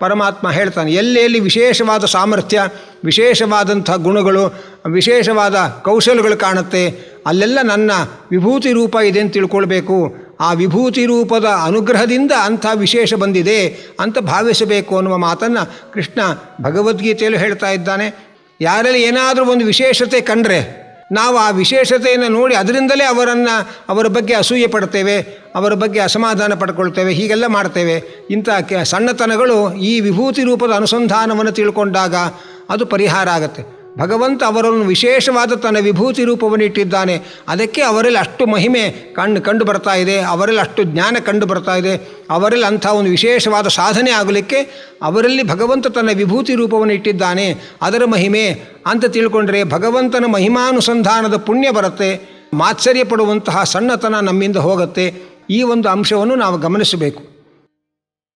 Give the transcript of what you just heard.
ಪರಮಾತ್ಮ ಹೇಳ್ತಾನೆ ಎಲ್ಲೆಲ್ಲಿ ವಿಶೇಷವಾದ ಸಾಮರ್ಥ್ಯ, ವಿಶೇಷವಾದಂಥ ಗುಣಗಳು, ವಿಶೇಷವಾದ ಕೌಶಲ್ಯಗಳು ಕಾಣುತ್ತೆ, ಅಲ್ಲೆಲ್ಲ ನನ್ನ ವಿಭೂತಿ ರೂಪ ಇದೆ ಅಂತ ತಿಳ್ಕೊಳ್ಬೇಕು. ಆ ವಿಭೂತಿ ರೂಪದ ಅನುಗ್ರಹದಿಂದ ಅಂಥ ವಿಶೇಷ ಬಂದಿದೆ ಅಂತ ಭಾವಿಸಬೇಕು ಅನ್ನುವ ಮಾತನ್ನು ಕೃಷ್ಣ ಭಗವದ್ಗೀತೆಯಲ್ಲೂ ಹೇಳ್ತಾ ಇದ್ದಾನೆ. ಯಾರಲ್ಲಿ ಏನಾದರೂ ಒಂದು ವಿಶೇಷತೆ ಕಂಡ್ರೆ ನಾವು ಆ ವಿಶೇಷತೆಯನ್ನು ನೋಡಿ ಅದರಿಂದಲೇ ಅವರನ್ನು, ಅವರ ಬಗ್ಗೆ ಅಸೂಯೆ ಪಡ್ತೇವೆ, ಅವರ ಬಗ್ಗೆ ಅಸಮಾಧಾನ ಪಡ್ಕೊಳ್ತೇವೆ, ಹೀಗೆಲ್ಲ ಮಾಡ್ತೇವೆ. ಇಂಥ ಸಣ್ಣತನಗಳು ಈ ವಿಭೂತಿ ರೂಪದ ಅನುಸಂಧಾನವನ್ನು ತಿಳ್ಕೊಂಡಾಗ ಅದು ಪರಿಹಾರ ಆಗುತ್ತೆ. ಭಗವಂತ ಅವರನ್ನು ವಿಶೇಷವಾದ ತನ್ನ ವಿಭೂತಿ ರೂಪವನ್ನು ಇಟ್ಟಿದ್ದಾನೆ. ಅದಕ್ಕೆ ಅವರಲ್ಲಿ ಅಷ್ಟು ಮಹಿಮೆ ಕಣ್ಣು ಕಂಡು ಬರ್ತಾ ಇದೆ. ಅವರಲ್ಲಿ ಅಷ್ಟು ಜ್ಞಾನ ಕಂಡು ಬರ್ತಾ ಇದೆ. ಅವರಲ್ಲಿ ಅಂಥ ಒಂದು ವಿಶೇಷವಾದ ಸಾಧನೆ ಆಗಲಿಕ್ಕೆ ಅವರಲ್ಲಿ ಭಗವಂತ ತನ್ನ ವಿಭೂತಿ ರೂಪವನ್ನು ಇಟ್ಟಿದ್ದಾನೆ. ಅದರ ಮಹಿಮೆ ಅಂತ ತಿಳ್ಕೊಂಡ್ರೆ ಭಗವಂತನ ಮಹಿಮಾನುಸಂಧಾನದ ಪುಣ್ಯ ಬರುತ್ತೆ. ಮಾತ್ಸರ್ಯ ಪಡುವಂತಹ ಸಣ್ಣತನ ನಮ್ಮಿಂದ ಹೋಗುತ್ತೆ. ಈ ಒಂದು ಅಂಶವನ್ನು ನಾವು ಗಮನಿಸಬೇಕು.